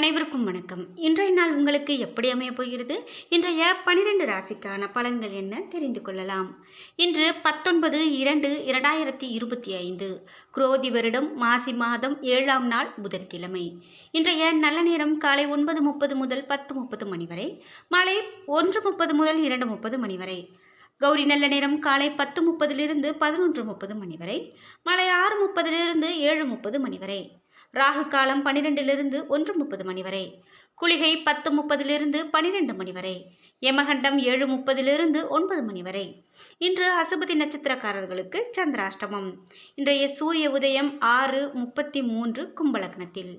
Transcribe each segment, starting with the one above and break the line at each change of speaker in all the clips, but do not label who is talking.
அனைவருக்கும் வணக்கம். இன்றைய நாள் உங்களுக்கு எப்படி அமையப் போகிறது? இன்றைய பனிரெண்டு ராசிக்கான பலன்கள் என்ன தெரிந்து கொள்ளலாம். இன்று பத்தொன்பது இரண்டு இரண்டாயிரத்தி இருபத்தி ஐந்து குரோதி வருடம் மாசி மாதம் ஏழாம் நாள் புதன்கிழமை. இன்றைய நல்ல நேரம் காலை ஒன்பது முப்பது முதல் பத்து முப்பது மணி வரை மாலை ஒன்று முப்பது முதல் இரண்டு முப்பது மணி வரை கௌரி நல்ல நேரம் காலை பத்து முப்பதிலிருந்து பதினொன்று முப்பது மணி வரை மாலை ஆறு முப்பதிலிருந்து ஏழு முப்பது மணி வரை. ராகு காலம் பன்னிரெண்டிலிருந்து ஒன்று முப்பது மணி வரை. குளிகை பத்து முப்பதிலிருந்து பன்னிரெண்டு மணி வரை. யமகண்டம் ஏழு முப்பதிலிருந்து ஒன்பது மணி வரை. இன்று அசுபதி நட்சத்திரக்காரர்களுக்கு சந்திராஷ்டமம். இன்றைய சூரிய உதயம் ஆறு முப்பத்தி மூன்று கும்பலக்னத்தில்.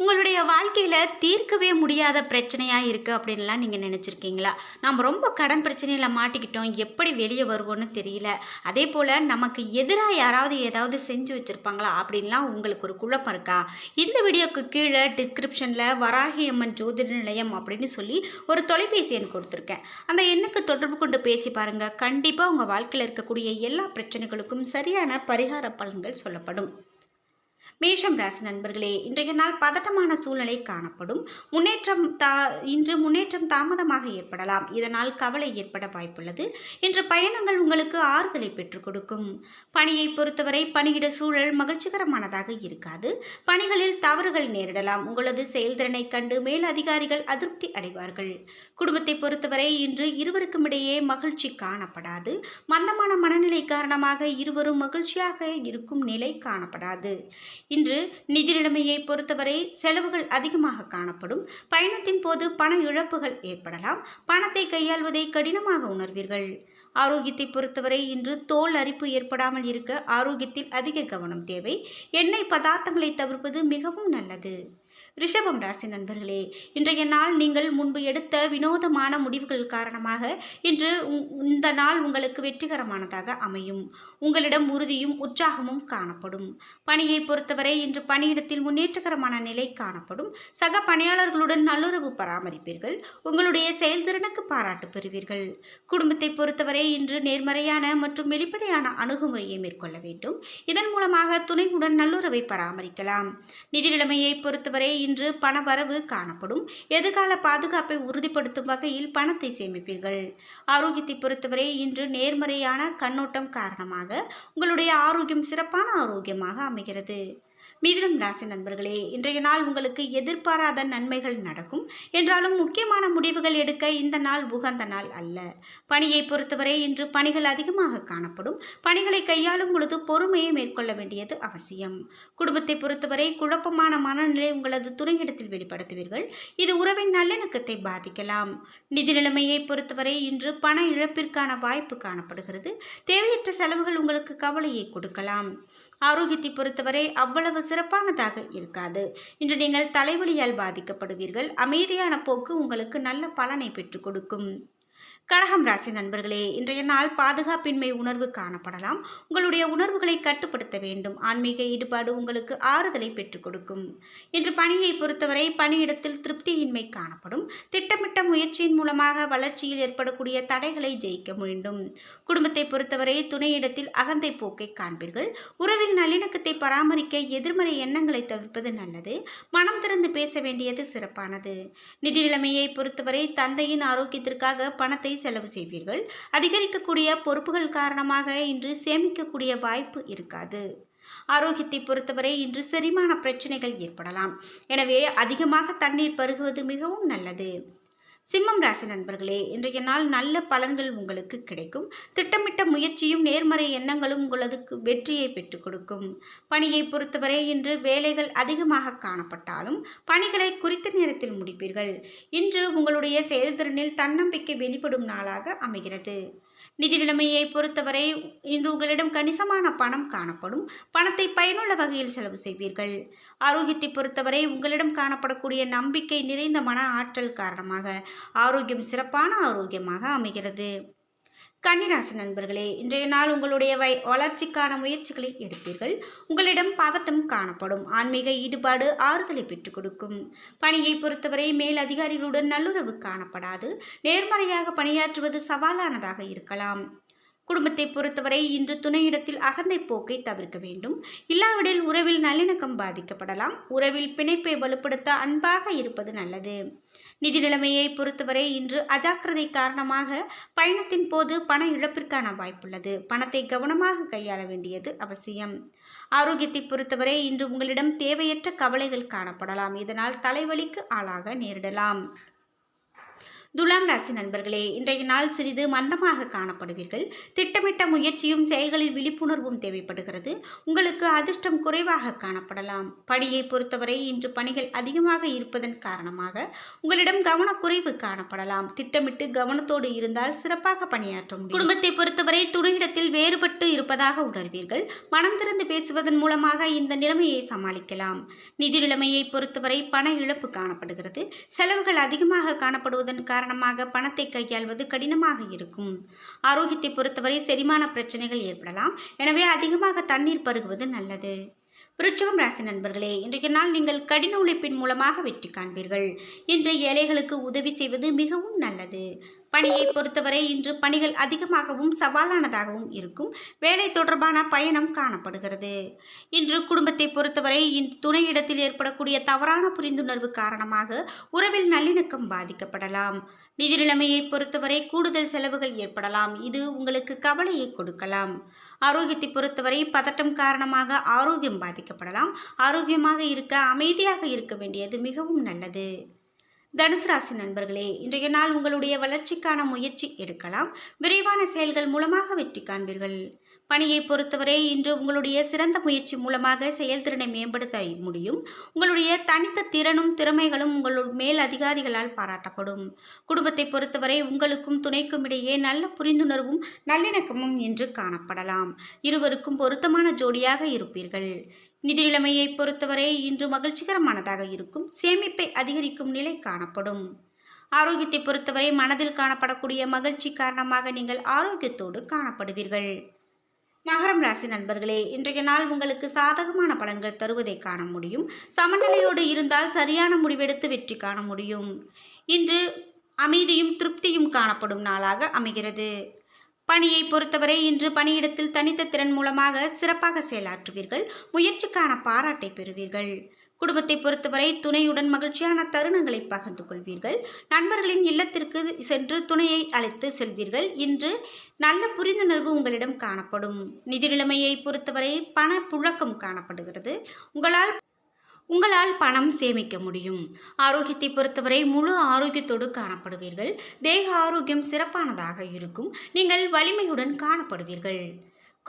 உங்களுடைய வாழ்க்கையில் தீர்க்கவே முடியாத பிரச்சனையாக இருக்குது அப்படின்லாம் நீங்கள் நினச்சிருக்கீங்களா? நம்ம ரொம்ப கடன் பிரச்சனையில் மாட்டிக்கிட்டோம். எப்படி வெளியே வருவோன்னு தெரியல. அதே போல் நமக்கு எதிராக யாராவது ஏதாவது செஞ்சு வச்சுருப்பாங்களா அப்படின்லாம் உங்களுக்கு ஒரு குழப்பம் இருக்கா? இந்த வீடியோக்கு கீழே டிஸ்கிரிப்ஷனில் வராகி அம்மன் ஜோதிட நிலையம் அப்படின்னு சொல்லி ஒரு தொலைபேசி எண் கொடுத்துருக்கேன். அந்த எண்ணுக்கு தொடர்பு கொண்டு பேசி பாருங்கள் கண்டிப்பாக உங்கள் வாழ்க்கையில் இருக்கக்கூடிய எல்லா பிரச்சனைகளுக்கும் சரியான பரிகார பலன்கள் சொல்லப்படும். மேஷம் ராசி நண்பர்களே இன்றைய நாள் பதட்டமான சூழ்நிலை காணப்படும். முன்னேற்றம் தா இன்று முன்னேற்றம் தாமதமாக ஏற்படலாம். இதனால் கவலை ஏற்பட வாய்ப்புள்ளது. இன்று பயணங்கள் உங்களுக்கு ஆறுதலை பெற்றுக் கொடுக்கும். பணியை பொறுத்தவரை பணியிட சூழல் மகிழ்ச்சிகரமானதாக இருக்காது. பணிகளில் தவறுகள் நேரிடலாம். உங்களது செயல்திறனை கண்டு மேல் அதிகாரிகள் அதிருப்தி அடைவார்கள். குடும்பத்தை பொறுத்தவரை இன்று இருவருக்கும் இடையே மகிழ்ச்சி காணப்படாது. மந்தமான மனநிலை காரணமாக இருவரும் மகிழ்ச்சியாக இருக்கும் நிலை காணப்படாது. இன்று நிதி நிலைமையை பொறுத்தவரை செலவுகள் அதிகமாக காணப்படும். பயணத்தின் போது பண இழப்புகள் ஏற்படலாம். பணத்தை கையாள்வதை கடினமாக உணர்வீர்கள். ஆரோக்கியத்தை பொறுத்தவரை இன்று தோல் அரிப்பு ஏற்படாமல் இருக்க ஆரோக்கியத்தில் அதிக கவனம் தேவை. எண்ணெய் பதார்த்தங்களை தவிர்ப்பது மிகவும் நல்லது. ரிஷபம் ராசி நண்பர்களே இன்றைய நாள் நீங்கள் முன்பு எடுத்த வினோதமான முடிவுகள் காரணமாக இன்று இந்த நாள் உங்களுக்கு வெற்றிகரமானதாக அமையும். உங்களிடம் உறுதியும் உற்சாகமும் காணப்படும். பணியை பொறுத்தவரை இன்று பணியிடத்தில் முன்னேற்றகரமான நிலை காணப்படும். சக பணியாளர்களுடன் நல்லுறவு பராமரிப்பீர்கள். உங்களுடைய செயல்திறனுக்கு பாராட்டு பெறுவீர்கள். குடும்பத்தை பொறுத்தவரை இன்று நேர்மறையான மற்றும் வெளிப்படையான அணுகுமுறையை மேற்கொள்ள வேண்டும். இதன் மூலமாக துணையுடன் நல்லுறவை பராமரிக்கலாம். நிதி நிலைமையை பொறுத்தவரை இன்று பண வரவு காணப்படும். எதிர்கால பாதுகாப்பை உறுதிப்படுத்தும் வகையில் பணத்தை சேமிப்பீர்கள். ஆரோக்கியத்தை பொறுத்தவரை இன்று நேர்மறையான கண்ணோட்டம் காரணமாக உங்களுடைய ஆரோக்கியம் சிறப்பான ஆரோக்கியமாக அமைகிறது. மீதிலும் ராசி நண்பர்களே இன்றைய நாள் உங்களுக்கு எதிர்பாராத நன்மைகள் நடக்கும். என்றாலும் முக்கியமான முடிவுகள் எடுக்க இந்த நாள் உகந்த நாள் அல்ல. பணியை பொறுத்தவரை இன்று பணிகள் அதிகமாக காணப்படும். பணிகளை கையாளும் பொழுது பொறுமையை மேற்கொள்ள வேண்டியது அவசியம். குடும்பத்தை பொறுத்தவரை குழப்பமான மனநிலை உங்களது துணையிடத்தில் வெளிப்படுத்துவீர்கள். இது உறவின் நல்லிணக்கத்தை பாதிக்கலாம். நிதி நிலைமையை பொறுத்தவரை இன்று பண இழப்பிற்கான வாய்ப்பு காணப்படுகிறது. தேவையற்ற செலவுகள் உங்களுக்கு கவலையை கொடுக்கலாம். ஆரோக்கியத்தை பொறுத்தவரை அவ்வளவு சிறப்பானதாக இருக்காது. இன்று நீங்கள் தலைவலியால் பாதிக்கப்படுவீர்கள். அமைதியான போக்கு உங்களுக்கு நல்ல பலனை பெற்றுக் கொடுக்கும். கடகம் ராசி நண்பர்களே இன்றைய நாள் பாதுகாப்பின்மை உணர்வு காணப்படலாம். உங்களுடைய உணர்வுகளை கட்டுப்படுத்த வேண்டும். ஆன்மீக ஈடுபாடு உங்களுக்கு ஆறுதலை பெற்றுக் கொடுக்கும். இன்று பணியை பொறுத்தவரை பணியிடத்தில் திருப்தியின்மை காணப்படும். திட்டமிட்ட முயற்சியின் மூலமாக வளர்ச்சியில் ஏற்படக்கூடிய தடைகளை ஜெயிக்க வேண்டும். குடும்பத்தை பொறுத்தவரை துணையிடத்தில் அகந்தை போக்கை காண்பீர்கள். உறவில் நல்லிணக்கத்தை பராமரிக்க எதிர்மறை எண்ணங்களை தவிர்ப்பது நல்லது. மனம் திறந்து பேச வேண்டியது சிறப்பானது. நிதி நிலைமையை பொறுத்தவரை தந்தையின் ஆரோக்கியத்திற்காக பணத்தை செலவு செய்வீர்கள். அதிகரிக்கக்கூடிய பொறுப்புகள் காரணமாக இன்று சேமிக்கக்கூடிய வாய்ப்பு இருக்காது. ஆரோக்கியத்தை பொறுத்தவரை இன்று செரிமான பிரச்சனைகள் ஏற்படலாம். எனவே அதிகமாக தண்ணீர் பருகுவது மிகவும் நல்லது. சிம்மம் ராசி நண்பர்களே இன்றைய நாள் நல்ல பலன்கள் உங்களுக்கு கிடைக்கும். திட்டமிட்ட முயற்சியும் நேர்மறை எண்ணங்களும் உங்களது வெற்றியை பெற்றுக் கொடுக்கும். பணியை பொறுத்தவரை இன்று வேலைகள் அதிகமாக காணப்பட்டாலும் பணிகளை குறித்த நேரத்தில் முடிப்பீர்கள். இன்று உங்களுடைய செயல்திறனில் தன்னம்பிக்கை வெளிப்படும் நாளாக அமைகிறது. நிதி நிலைமையை பொறுத்தவரை இன்று உங்களிடம் கணிசமான பணம் காணப்படும். பணத்தை பயனுள்ள வகையில் செலவு செய்வீர்கள். ஆரோக்கியத்தை பொறுத்தவரை உங்களிடம் காணப்படக்கூடிய நம்பிக்கை நிறைந்த மன ஆற்றல் காரணமாக ஆரோக்கியம் சிறப்பான ஆரோக்கியமாக அமைகிறது. கன்னிராசி நண்பர்களே இன்றைய நாள் உங்களுடைய வை வளர்ச்சிக்கான முயற்சிகளை எடுப்பீர்கள். உங்களிடம் பதட்டம் காணப்படும். ஆன்மீக ஈடுபாடு ஆறுதலை பெற்றுக் கொடுக்கும். பணியை பொறுத்தவரை மேல் அதிகாரிகளுடன் நல்லுறவு காணப்படாது. நேர்மறையாக பணியாற்றுவது சவாலானதாக இருக்கலாம். குடும்பத்தை பொறுத்தவரை இன்று துணையிடத்தில் அகந்தை போக்கை தவிர்க்க வேண்டும். இல்லாவிடில் உறவில் நல்லிணக்கம் பாதிக்கப்படலாம். உறவில் பிணைப்பை வலுப்படுத்த அன்பாக இருப்பது நல்லது. நிதி நிலைமையை பொறுத்தவரை இன்று அஜாக்கிரதை காரணமாக பயணத்தின் போது பண இழப்பிற்கான வாய்ப்புள்ளது. பணத்தை கவனமாக கையாள வேண்டியது அவசியம். ஆரோக்கியத்தை பொறுத்தவரை இன்று உங்களிடம் தேவையற்ற கவலைகள் காணப்படலாம். இதனால் தலைவலிக்கு ஆளாக நேரிடலாம். துலாம் ராசி நண்பர்களே இன்றைய நாள் சிறிது மந்தமாக காணப்படுவீர்கள். திட்டமிட்ட முயற்சியும் செயல்களில் விழிப்புணர்வும் தேவைப்படுகிறது. உங்களுக்கு அதிர்ஷ்டம் குறைவாக காணப்படலாம். பணியை பொறுத்தவரை இன்று பணிகள் அதிகமாக இருப்பதன் காரணமாக உங்களிடம் கவனக்குறைவு காணப்படலாம். திட்டமிட்டு கவனத்தோடு இருந்தால் சிறப்பாக பணியாற்ற முடியும். குடும்பத்தை பொறுத்தவரை துணையிடத்தில் வேறுபட்டு இருப்பதாக உணர்வீர்கள். மனம் திறந்து பேசுவதன் மூலமாக இந்த நிலைமையை சமாளிக்கலாம். நிதி நிலைமையை பொறுத்தவரை பண இழப்பு காணப்படுகிறது. செலவுகள் அதிகமாக காணப்படுவதன் காரணம் காரணமாக பணத்தை கையாள்வது கடினமாக இருக்கும். ஆரோக்கியத்தை பொறுத்தவரை செரிமான பிரச்சனைகள் ஏற்படலாம். எனவே அதிகமாக தண்ணீர் பருகுவது நல்லது. விருட்சகம் ராசி நண்பர்களே இன்றைய நாள் நீங்கள் கடின உழைப்பின் மூலமாக வெற்றி காண்பீர்கள். இன்று ஏழைகளுக்கு உதவி செய்வது மிகவும் நல்லது. பணியை பொறுத்தவரை இன்று பணிகள் அதிகமாகவும் சவாலானதாகவும் இருக்கும். வேலை தொடர்பான பயணம் காணப்படுகிறது. இன்று குடும்பத்தை பொறுத்தவரை இன்று துணையிடத்தில் ஏற்படக்கூடிய தவறான புரிந்துணர்வு காரணமாக உறவில் நல்லிணக்கம் பாதிக்கப்படலாம். நிதி நிலைமையை பொறுத்தவரை கூடுதல் செலவுகள் ஏற்படலாம். இது உங்களுக்கு கவலையை கொடுக்கலாம். ஆரோக்கியத்தை பொறுத்தவரை பதட்டம் காரணமாக ஆரோக்கியம் பாதிக்கப்படலாம். ஆரோக்கியமாக இருக்க அமைதியாக இருக்க வேண்டியது மிகவும் நல்லது. தனுசு ராசி நண்பர்களே இன்றைய நாள் உங்களுடைய வளர்ச்சிக்கான முயற்சி எடுக்கலாம். விரைவான செயல்கள் மூலமாக வெற்றி காண்பீர்கள். பணியை பொறுத்தவரை இன்று உங்களுடைய சிறந்த முயற்சி மூலமாக செயல்திறனை மேம்படுத்த முடியும். உங்களுடைய தனித்த திறனும் திறமைகளும் உங்கள் மேல் அதிகாரிகளால் பாராட்டப்படும். குடும்பத்தை பொறுத்தவரை உங்களுக்கும் துணைக்கும் இடையே நல்ல புரிந்துணர்வும் நல்லிணக்கமும் என்று காணப்படலாம். இருவருக்கும் பொருத்தமான ஜோடியாக இருப்பீர்கள். நிதி நிலைமையை பொறுத்தவரை இன்று மகிழ்ச்சிகரமானதாக இருக்கும். சேமிப்பை அதிகரிக்கும் நிலை காணப்படும். ஆரோக்கியத்தை பொறுத்தவரை மனதில் காணப்படக்கூடிய மகிழ்ச்சி காரணமாக நீங்கள் ஆரோக்கியத்தோடு காணப்படுவீர்கள். மகரம் ராசி நண்பர்களே இன்றைய நாள் உங்களுக்கு சாதகமான பலன்கள் தருவதை காண முடியும். சமநிலையோடு இருந்தால் சரியான முடிவெடுத்து வெற்றி காண முடியும். இன்று அமைதியும் திருப்தியும் காணப்படும் நாளாக அமைகிறது. பணியை பொறுத்தவரை இன்று பணியிடத்தில் தனித்த திறன் மூலமாக சிறப்பாக செயலாற்றுவீர்கள். முயற்சிக்கான பாராட்டை பெறுவீர்கள். குடும்பத்தை பொறுத்தவரை துணையுடன் மகிழ்ச்சியான தருணங்களை பகிர்ந்து கொள்வீர்கள். நண்பர்களின் இல்லத்திற்கு சென்று துணையை அழைத்து செல்வீர்கள். இன்று நல்ல புரிந்துணர்வு உங்களிடம் காணப்படும். நிதி நிலைமையை பொறுத்தவரை பண புழக்கம் காணப்படுகிறது. உங்களால் உங்களால் பணம் சேமிக்க முடியும். ஆரோக்கியத்தை பொறுத்தவரை முழு ஆரோக்கியத்தோடு காணப்படுவீர்கள். தேக ஆரோக்கியம் சிறப்பானதாக இருக்கும். நீங்கள் வலிமையுடன் காணப்படுவீர்கள்.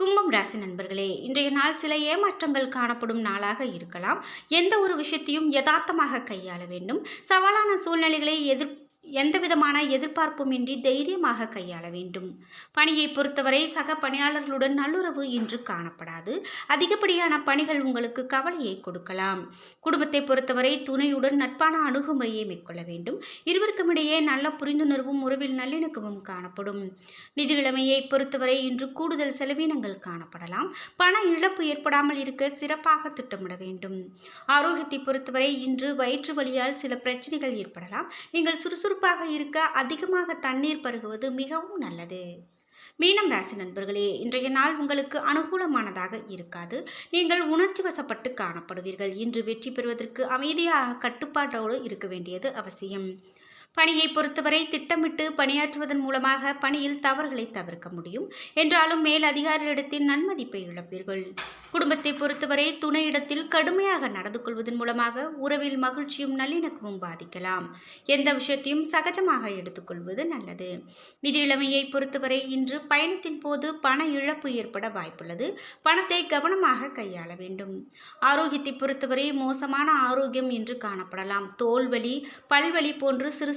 கும்பம் ராசி நண்பர்களே இன்றைய நாள் சில ஏமாற்றங்கள் காணப்படும் நாளாக இருக்கலாம். எந்த ஒரு விஷயத்தையும் யதார்த்தமாக கையாள வேண்டும். சவாலான சூழ்நிலைகளை எதிர் எந்த விதமான எதிர்பார்ப்புமின்றி தைரியமாக கையாள வேண்டும். பணியை பொறுத்தவரை சக பணியாளர்களுடன் நல்லுறவு இன்று காணப்படாது. அதிகப்படியான பணிகள் உங்களுக்கு கவலையை கொடுக்கலாம். குடும்பத்தை பொறுத்தவரை துணையுடன் நட்பான அணுகுமுறையை மேற்கொள்ள வேண்டும். இருவருக்கும் இடையே நல்ல புரிந்துணர்வும் உறவில் நல்லிணக்கமும் காணப்படும். நிதி நிலைமையை பொறுத்தவரை இன்று கூடுதல் செலவினங்கள் காணப்படலாம். பண இழப்பு ஏற்படாமல் இருக்க சிறப்பாக திட்டமிட வேண்டும். ஆரோக்கியத்தை பொறுத்தவரை இன்று வயிற்று வழியால் சில பிரச்சனைகள் ஏற்படலாம். நீங்கள் சுறுசுறுப்பு சுறுசுறுப்பாக இருக்க அதிகமாக தண்ணீர் பருகுவது மிகவும் நல்லது. மீனம் ராசி நண்பர்களே இன்றைய நாள் உங்களுக்கு அனுகூலமானதாக இருக்காது. நீங்கள் உணர்ச்சி வசப்பட்டு காணப்படுவீர்கள். இன்று வெற்றி பெறுவதற்கு அமைதியாக கட்டுப்பாட்டோடு இருக்க வேண்டியது அவசியம். பணியை பொறுத்தவரை திட்டமிட்டு பணியாற்றுவதன் மூலமாக பணியில் தவறுகளை தவிர்க்க முடியும். என்றாலும் மேல் அதிகாரிகளிடத்தில் நன்மதிப்பை இழப்பீர்கள். குடும்பத்தை பொறுத்தவரை துணையிடத்தில் கடுமையாக நடந்து கொள்வதன் மூலமாக உறவில் மகிழ்ச்சியும் நல்லிணக்கமும் பாதிக்கலாம். எந்த விஷயத்தையும் சகஜமாக எடுத்துக்கொள்வது நல்லது. நிதி நிலைமையை பொறுத்தவரை இன்று பயணத்தின் போது பண இழப்பு ஏற்பட வாய்ப்புள்ளது. பணத்தை கவனமாக கையாள வேண்டும். ஆரோக்கியத்தை பொறுத்தவரை மோசமான ஆரோக்கியம் என்று காணப்படலாம். தோல்வலி பல்வலி போன்று சிறு